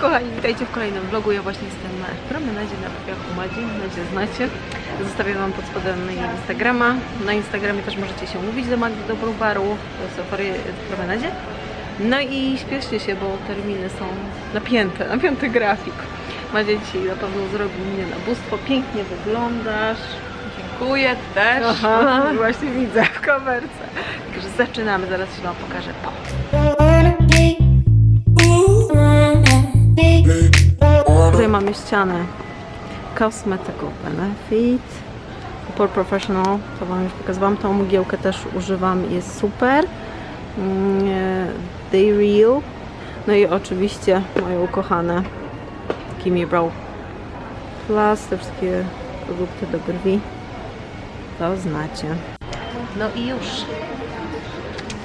kochani, witajcie w kolejnym vlogu. Ja właśnie jestem w promenadzie na Powiachu Madzi, Madzie znacie. Zostawiam Wam pod spodem Instagrama. Na Instagramie też możecie się mówić do Magdy do Baru, to oferuję w promenadzie. No i śpieszcie się, bo terminy są napięte, napięty grafik. Madzia dzisiaj na pewno zrobi mnie na bóstwo. Pięknie wyglądasz. Dziękuję też. Aha, właśnie widzę w kamerce. Także zaczynamy, zaraz się Wam pokażę. Po. Mamy ścianę. Cosmetical Benefit. Pore Professional, to Wam już pokazywałam, tą mgiełkę też używam, jest super. Mm, e, They Real. No i oczywiście moje ukochane Kimi Brow Plus, te wszystkie produkty do brwi. To znacie. No i już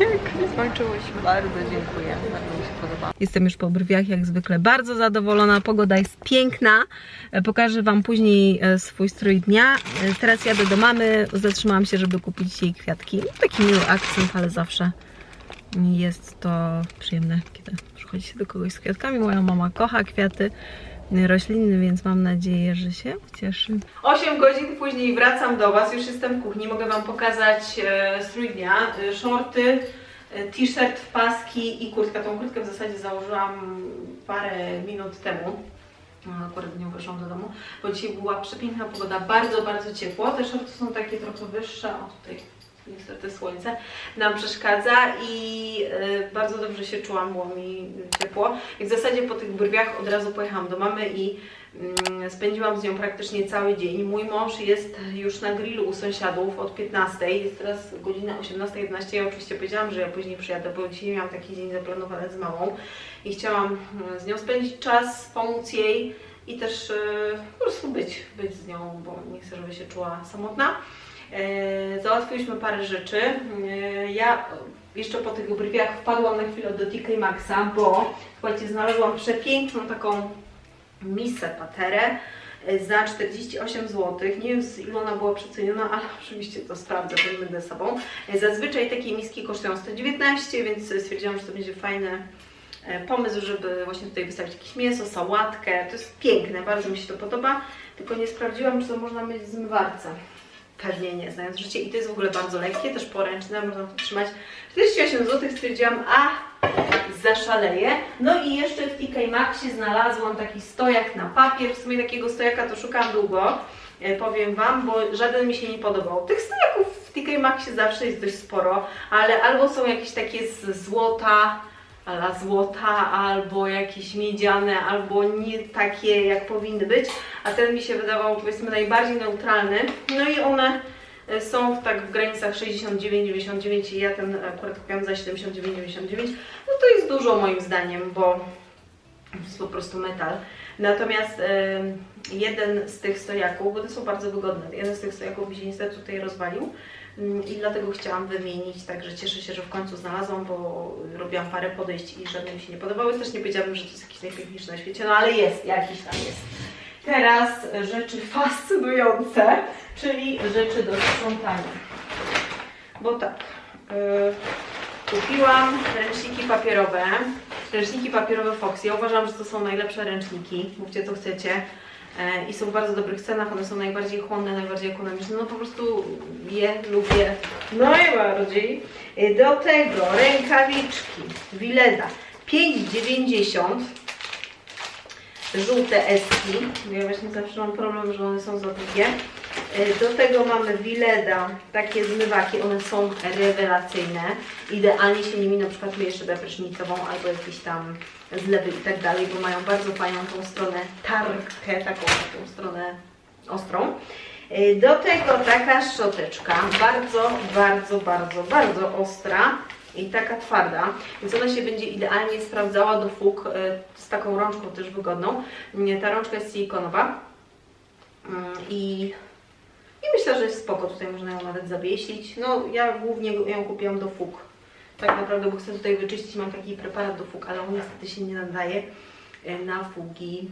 Pięknie skończyłyśmy. bardzo dziękuję, bardzo mi się podoba. Jestem już po brwiach, jak zwykle bardzo zadowolona. Pogoda jest piękna. E, Pokażę Wam później e, swój strój dnia. E, Teraz jadę do mamy. Zatrzymałam się, żeby kupić jej kwiatki. Taki miły akcent, ale zawsze jest to przyjemne, kiedy przychodzi się do kogoś z kwiatkami. Moja mama kocha kwiaty rośliny, więc mam nadzieję, że się cieszy. 8 godzin później wracam do Was, już jestem w kuchni, mogę Wam pokazać e, strój dnia, e, shorty, e, t-shirt, paski i kurtka. Tą kurtkę w zasadzie założyłam parę minut temu. No, Akurat w nią weszłam do domu, bo dzisiaj była przepiękna pogoda, bardzo, bardzo ciepło. Te shorty są takie trochę wyższe, o tutaj niestety słońce nam przeszkadza i e, bardzo dobrze się czułam, było mi ciepło. I w zasadzie po tych brwiach od razu pojechałam do mamy i mm, spędziłam z nią praktycznie cały dzień. Mój mąż jest już na grillu u sąsiadów od 15, jest teraz godzina 18.11. Ja oczywiście powiedziałam, że ja później przyjadę, bo dzisiaj miałam taki dzień zaplanowany z mamą i chciałam mm, z nią spędzić czas, pomóc jej i też e, po prostu być, być z nią, bo nie chcę, żeby się czuła samotna. E, Załatwiliśmy parę rzeczy. E, Ja jeszcze po tych brwiach wpadłam na chwilę do TK Maxa, bo słuchajcie, znalazłam przepiękną taką misę paterę e, za 48 zł. Nie wiem z ilu ona była przeceniona, ale oczywiście to sprawdzę, bo będę sobą. Zazwyczaj takie miski kosztują 119, więc stwierdziłam, że to będzie fajny pomysł, żeby właśnie tutaj wystawić jakieś mięso, sałatkę. To jest piękne, bardzo mi się to podoba, tylko nie sprawdziłam, czy to można mieć w zmywarce. Pewnie nie, znając życie. I to jest w ogóle bardzo lekkie, też poręczne, można trzymać. 48 zł stwierdziłam, a zaszaleję. No i jeszcze w TK Maxie znalazłam taki stojak na papier. W sumie takiego stojaka to szukałam długo, e, powiem Wam, bo żaden mi się nie podobał. Tych stojaków w TK Maxie zawsze jest dość sporo, ale albo są jakieś takie z złota, ala złota, albo jakieś miedziane, albo nie takie jak powinny być, a ten mi się wydawał powiedzmy najbardziej neutralny. No i one e, są w, tak w granicach 69-99 i ja ten akurat kupiłam za 79-99. No to jest dużo moim zdaniem, bo to jest po prostu metal. Natomiast jeden z tych stojaków, bo te są bardzo wygodne, jeden z tych stojaków mi się niestety tutaj rozwalił mm, i dlatego chciałam wymienić, także cieszę się, że w końcu znalazłam, bo robiłam parę podejść i żadne mi się nie podobały. Też nie powiedziałabym, że to jest jakiś najpiękniejszy na świecie, no ale jest, jakiś tam jest. Teraz rzeczy fascynujące, czyli rzeczy do sprzątania. Bo tak, yy, kupiłam ręczniki papierowe, ręczniki papierowe Fox. Ja uważam, że to są najlepsze ręczniki, mówcie co chcecie. E, I są w bardzo dobrych cenach, one są najbardziej chłonne, najbardziej ekonomiczne. No po prostu je lubię najbardziej. E, Do tego rękawiczki Wileda 5,90 żółte eski. Ja właśnie zawsze mam problem, że one są za długie. E, Do tego mamy Wileda, takie zmywaki, one są rewelacyjne. Idealnie się nimi na przykład myje szybę prysznicową albo jakieś tam zlewy i tak dalej, bo mają bardzo fajną tą stronę tarkę, taką, taką stronę ostrą. E, Do tego taka szczoteczka, bardzo, bardzo, bardzo, bardzo ostra i taka twarda, więc ona się będzie idealnie sprawdzała do fug e, z taką rączką też wygodną. Ta rączka jest silikonowa Mm, i, i myślę, że jest spoko, tutaj można ją nawet zawiesić. No ja głównie ją kupiłam do fug, tak naprawdę, bo chcę tutaj wyczyścić, mam taki preparat do fug, ale on niestety się nie nadaje e, na fugi,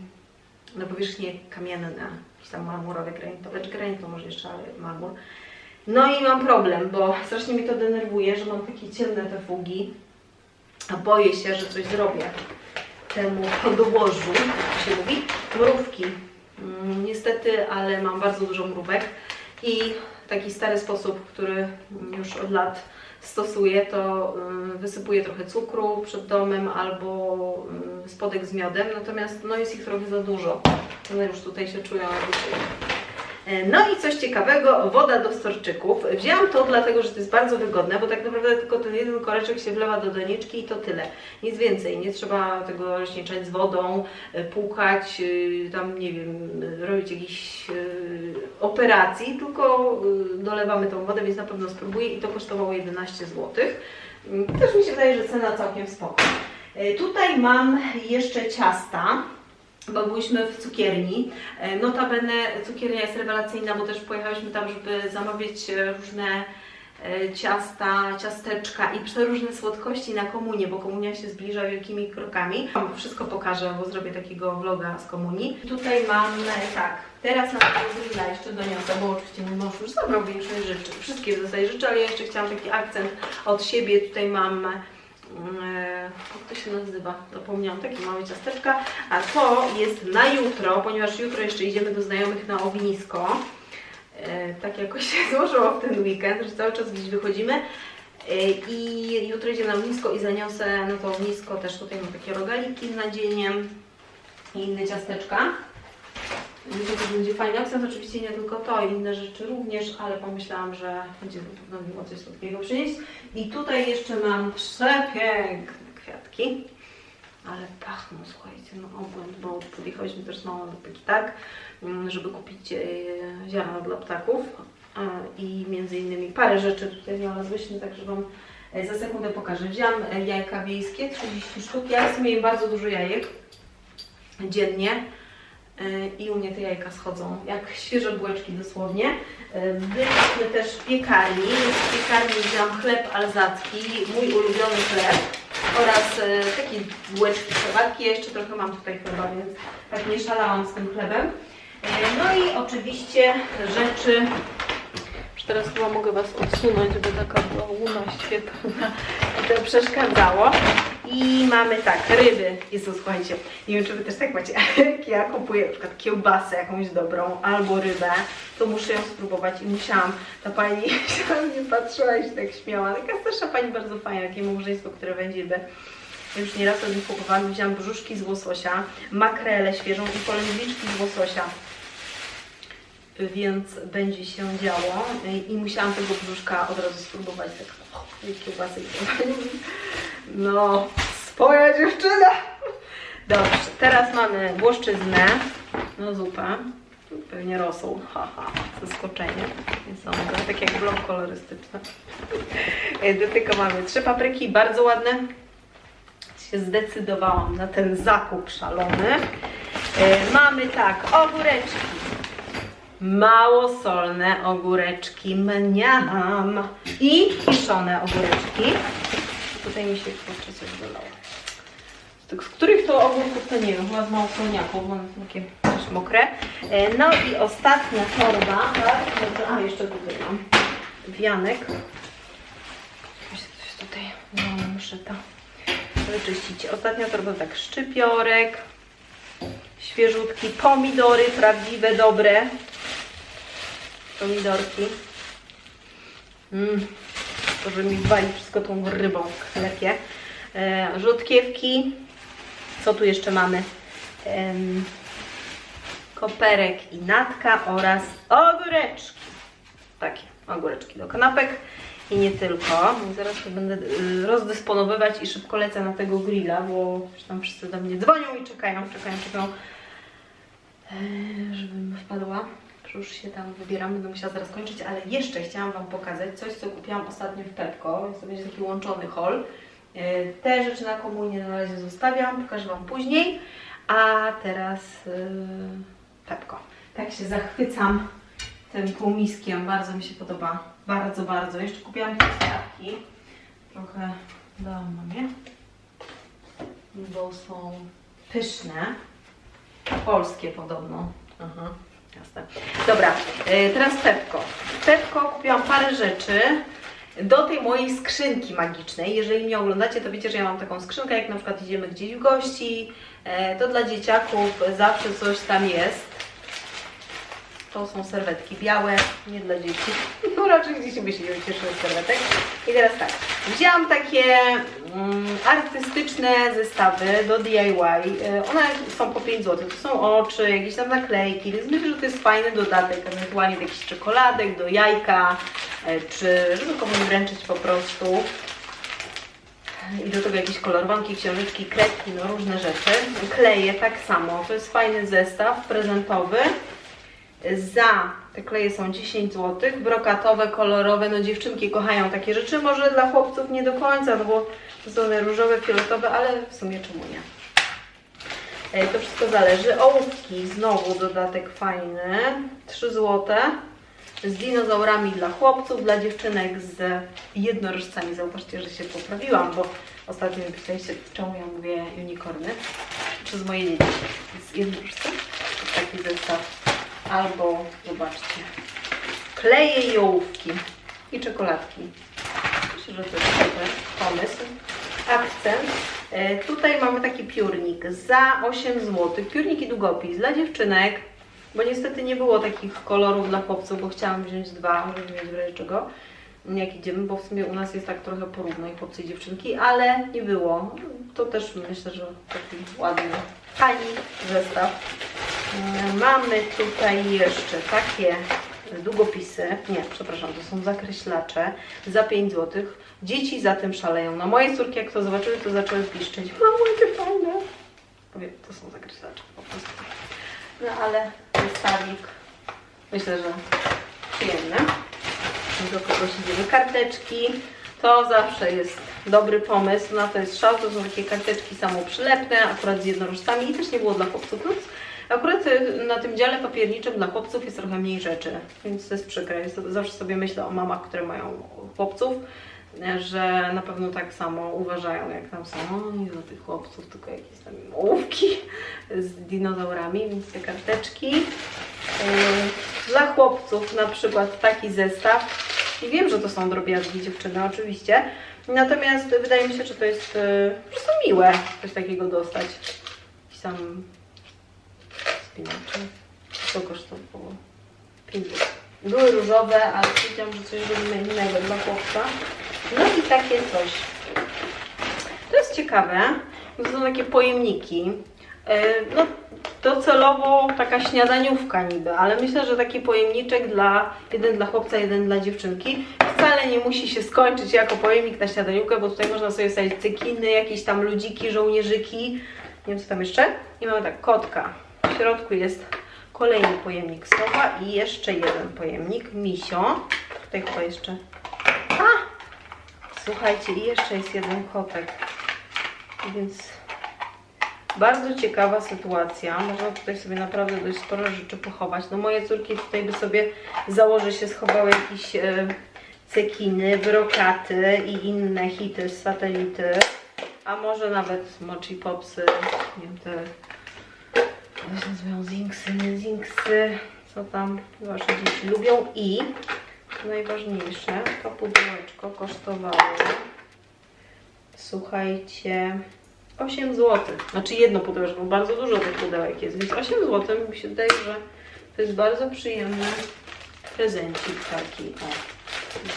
na powierzchnie kamienne, jakieś tam marmurowe, granitowe, czy granit to może jeszcze, ale marmur. No i mam problem, bo strasznie mi to denerwuje, że mam takie ciemne te fugi, a boję się, że coś zrobię. temu podłożu, jak się mówi, mrówki. Mm, Niestety, ale mam bardzo dużo mrówek i taki stary sposób, który już od lat stosuję, to ym, wysypuję trochę cukru przed domem albo ym, spodek z miodem, natomiast no jest ich trochę za dużo. One już tutaj się czują E, no i coś ciekawego, woda do storczyków. Wzięłam to dlatego, że to jest bardzo wygodne, bo tak naprawdę tylko ten jeden koreczek się wlewa do doniczki i to tyle. Nic więcej, nie trzeba tego rozcieńczać z wodą, e, płukać, e, tam nie wiem, e, robić jakichś e, operacji, tylko e, dolewamy tą wodę, więc na pewno spróbuję i to kosztowało 11 zł. Też mi się wydaje, że cena całkiem spoko. E, Tutaj mam jeszcze ciasta bo byliśmy w cukierni. E, Notabene cukiernia jest rewelacyjna, bo też pojechałyśmy tam, żeby zamawiać e, różne e, ciasta, ciasteczka i przeróżne słodkości na komunię, bo komunia się zbliża wielkimi krokami. Wam Wszystko pokażę, bo zrobię takiego vloga z komunii. Tutaj mam, tak, teraz na grilla jeszcze doniosę, bo oczywiście mój mąż już zabrał większość rzeczy, wszystkie w zasadzie rzeczy, ale ja jeszcze chciałam taki akcent od siebie. Tutaj mam jak to się nazywa? Zapomniałam, takie małe ciasteczka. A to jest na jutro, ponieważ jutro jeszcze idziemy do znajomych na ognisko. E, tak jakoś się złożyło w ten weekend, że cały czas gdzieś wychodzimy. E, I jutro idziemy na ognisko i zaniosę na to ognisko też tutaj mam takie rogaliki z nadzieniem i inne ciasteczka. Myślę, że będzie fajny akcent, oczywiście nie tylko to, inne rzeczy również, ale pomyślałam, że będzie pewno miło coś słodkiego przynieść. I tutaj jeszcze mam przepiękne kwiatki, ale pachną, słuchajcie, no obłęd, bo podjechałyśmy też z mamą do Pekitak, mm, żeby kupić e, ziarna dla ptaków e, i między innymi parę rzeczy tutaj znalazłyśmy, także Wam e, za sekundę pokażę. Wziąłam jajka wiejskie, 30 sztuk, ja sumie jem bardzo dużo jajek dziennie. I u mnie te jajka schodzą jak świeże bułeczki dosłownie. Byliśmy też w piekarni. W piekarni wziąłam chleb alzacki, mój ulubiony chleb oraz y, takie bułeczki, herbatki. Ja jeszcze trochę mam tutaj chleba, więc tak nie szalałam z tym chlebem. Y, No i oczywiście rzeczy już teraz chyba mogę Was odsunąć, żeby taka była łuna świetlna i to przeszkadzało. I mamy tak, ryby. Jezu, słuchajcie, nie wiem czy Wy też tak macie, jak ja kupuję na przykład kiełbasę jakąś dobrą albo rybę, to muszę ją spróbować i musiałam, ta pani się na mnie patrzyła i się tak śmiała. Taka starsza pani bardzo fajna, takie małżeństwo, które będzie rybę. Ja Już nieraz od nich kupowałam, wzięłam brzuszki z łososia, makrelę świeżą i polędwiczki z łososia więc będzie się działo i musiałam tego brzuszka od razu spróbować tak kiełbasy. No, swoja dziewczyna! Dobrze, teraz mamy włoszczyznę, no zupę, pewnie rosół, haha, zaskoczenie, nie sądzę, tak jak blok kolorystyczny. Do tego mamy trzy papryki, bardzo ładne, się zdecydowałam na ten zakup szalony. E, Mamy tak, ogóreczki, małosolne ogóreczki, mniam i kiszone ogóreczki. Tutaj mi się kurczę coś dolało. Z Z których to ogórków to nie wiem, chyba z małosolniaków, bo one są takie też mokre. E, No i ostatnia torba, tak? Dobrze, A, jeszcze tutaj mam wianek. Coś tutaj, no muszę to wyczyścić. Ostatnia torba tak, szczypiorek, świeżutki, pomidory prawdziwe, dobre, pomidorki. Mm, to, że mi wali wszystko tą rybą w sklepie. E, rzodkiewki. Co tu jeszcze mamy? Koperek i natka oraz ogóreczki. Takie ogóreczki do kanapek i nie tylko. Zaraz to będę y, rozdysponowywać i szybko lecę na tego grilla, bo już tam wszyscy do mnie dzwonią i czekają, czekają, czekają, e, żebym wpadła. Już się tam wybieram, będę musiała zaraz kończyć, ale jeszcze chciałam Wam pokazać coś, co kupiłam ostatnio w Pepko. Więc to będzie taki łączony haul. E, Te rzeczy na komunię na razie zostawiam, pokażę Wam później. A teraz yy, Pepko. Tak się zachwycam tym półmiskiem, bardzo mi się podoba. Bardzo, bardzo. Jeszcze kupiłam te kwiatki. Trochę dałam mamie, bo są pyszne. Polskie podobno. Aha, jasne. Dobra, e, teraz Pepko. Pepko kupiłam parę rzeczy. do tej mojej skrzynki magicznej. Jeżeli mnie oglądacie, to wiecie, że ja mam taką skrzynkę, jak na przykład idziemy gdzieś w gości, e, to dla dzieciaków zawsze coś tam jest. To są serwetki białe, nie dla dzieci. No raczej dzieci by się nie ucieszyły serwetek. I teraz tak, wzięłam takie mm, artystyczne zestawy do DIY. E, One są po 5 zł. To są oczy, jakieś tam naklejki, więc myślę, że to jest fajny dodatek, ewentualnie do jakichś czekoladek, do jajka, e, czy żeby komuś wręczyć po prostu. I do tego jakieś kolorowanki, książeczki, kredki, no różne rzeczy. Kleje tak samo. To jest fajny zestaw prezentowy. Za te kleje są 10 zł. Brokatowe, kolorowe. No dziewczynki kochają takie rzeczy. Może dla chłopców nie do końca, no bo to są one różowe, fioletowe, ale w sumie czemu nie? E, To wszystko zależy. Ołówki, znowu dodatek fajny. 3 zł. Z dinozaurami dla chłopców, dla dziewczynek z jednorożcami. Zauważcie, że się poprawiłam, bo ostatnio mi pisaliście, czemu ja mówię unicorny. Przez moje dzieci. Z jednorożcem. Taki zestaw. Albo, zobaczcie, kleje i ołówki. I czekoladki. Myślę, że to jest dobry pomysł. Akcent. E, tutaj mamy taki piórnik za 8 zł. Piórnik i długopis dla dziewczynek, bo niestety nie było takich kolorów dla chłopców, bo chciałam wziąć dwa, żeby mieć w razie czego. Jak idziemy, bo w sumie u nas jest tak trochę porówno i chłopcy i dziewczynki, ale nie było. To też myślę, że taki ładny, tani zestaw. Mm, Mamy tutaj jeszcze takie długopisy, nie, przepraszam, to są zakreślacze za 5 zł. Dzieci za tym szaleją. No moje córki jak to zobaczyły, to zaczęły piszczeć. Mamo, jakie fajne. Mówię, to są zakreślacze po prostu. No ale zestawik, myślę, że przyjemny. Do kogoś idziemy. Karteczki, to zawsze jest dobry pomysł. Na to jest szał, to są takie karteczki samoprzylepne, akurat z jednorożcami i też nie było dla chłopców. Akurat y, na tym dziale papierniczym dla chłopców jest trochę mniej rzeczy, więc to jest przykre. Zawsze sobie myślę o mamach, które mają chłopców, że na pewno tak samo uważają, jak tam są. O, nie do tych chłopców, tylko jakieś tam ołówki z dinozaurami, więc te karteczki. Y, Dla chłopców na przykład taki zestaw. I wiem, że to są drobiazgi dziewczyny, oczywiście. Natomiast wydaje mi się, że to jest y, po prostu miłe coś takiego dostać. Jakiś tam spinaczy. Co kosztowało? 5 zł. Były różowe, ale powiedziałam, że coś robimy innego dla chłopca. No i takie coś. To jest ciekawe. To są takie pojemniki. E, No, docelowo taka śniadaniówka niby, ale myślę, że taki pojemniczek dla, jeden dla chłopca, jeden dla dziewczynki wcale nie musi się skończyć jako pojemnik na śniadaniówkę, bo tutaj można sobie wstawić cekiny, jakieś tam ludziki, żołnierzyki, nie wiem co tam jeszcze. I mamy tak, kotka. W środku jest kolejny pojemnik sowa i jeszcze jeden pojemnik, misio. Tutaj chyba jeszcze... A! Słuchajcie, i jeszcze jest jeden kotek. Więc bardzo ciekawa sytuacja. Można tutaj sobie naprawdę dość sporo rzeczy pochować. No moje córki tutaj by sobie założę się schowały jakieś e, cekiny, brokaty i inne hity z satelity. A może nawet mochi popsy, nie wiem, te nazywają zinksy, nie zinksy, co tam wasze dzieci lubią i najważniejsze, to pudełeczko kosztowało słuchajcie 8 zł. Znaczy jedno pudełeczko, bardzo dużo tych pudełek jest, więc 8 zł mi się wydaje, że to jest bardzo przyjemny prezencik taki. O,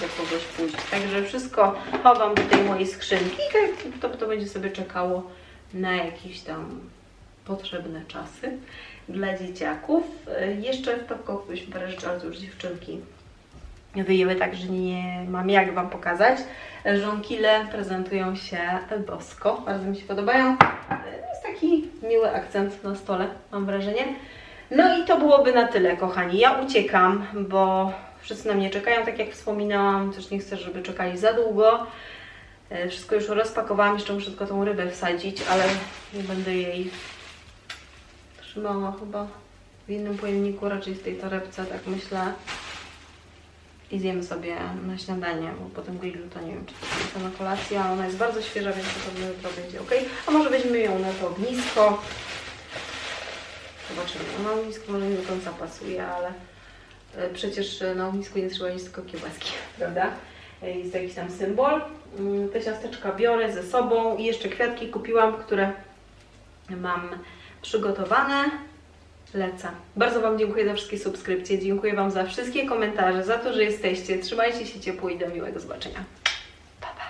do kogoś pójść. Także wszystko chowam do tej mojej skrzynki i tak to, to będzie sobie czekało na jakieś tam potrzebne czasy dla dzieciaków. Y, Jeszcze w topko kupiłyśmy parę rzeczy, ale już dziewczynki wyjęły, także nie mam jak Wam pokazać. Żonkile prezentują się bosko, bardzo mi się podobają. Jest taki miły akcent na stole, mam wrażenie. No i to byłoby na tyle, kochani. Ja uciekam, bo wszyscy na mnie czekają, tak jak wspominałam. Też nie chcę, żeby czekali za długo. E, Wszystko już rozpakowałam, jeszcze muszę tylko tą rybę wsadzić, ale nie będę jej trzymała chyba w innym pojemniku, raczej w tej torebce, tak myślę i zjemy sobie na śniadanie, bo po tym grillu to nie wiem, czy to jest na kolację, ale ona jest bardzo świeża, więc to pewnie jutro będzie ok. A może weźmiemy ją na to ognisko. Zobaczymy. No, Na ognisko może nie do końca pasuje, ale e, przecież e, na ognisku nie trzeba jeść tylko kiełbaski, prawda? e, jest to jakiś tam symbol. Mm, Te ciasteczka biorę ze sobą i jeszcze kwiatki kupiłam, które mam przygotowane. Lecę. Bardzo Wam dziękuję za wszystkie subskrypcje, dziękuję Wam za wszystkie komentarze, za to, że jesteście. Trzymajcie się ciepło i do miłego zobaczenia.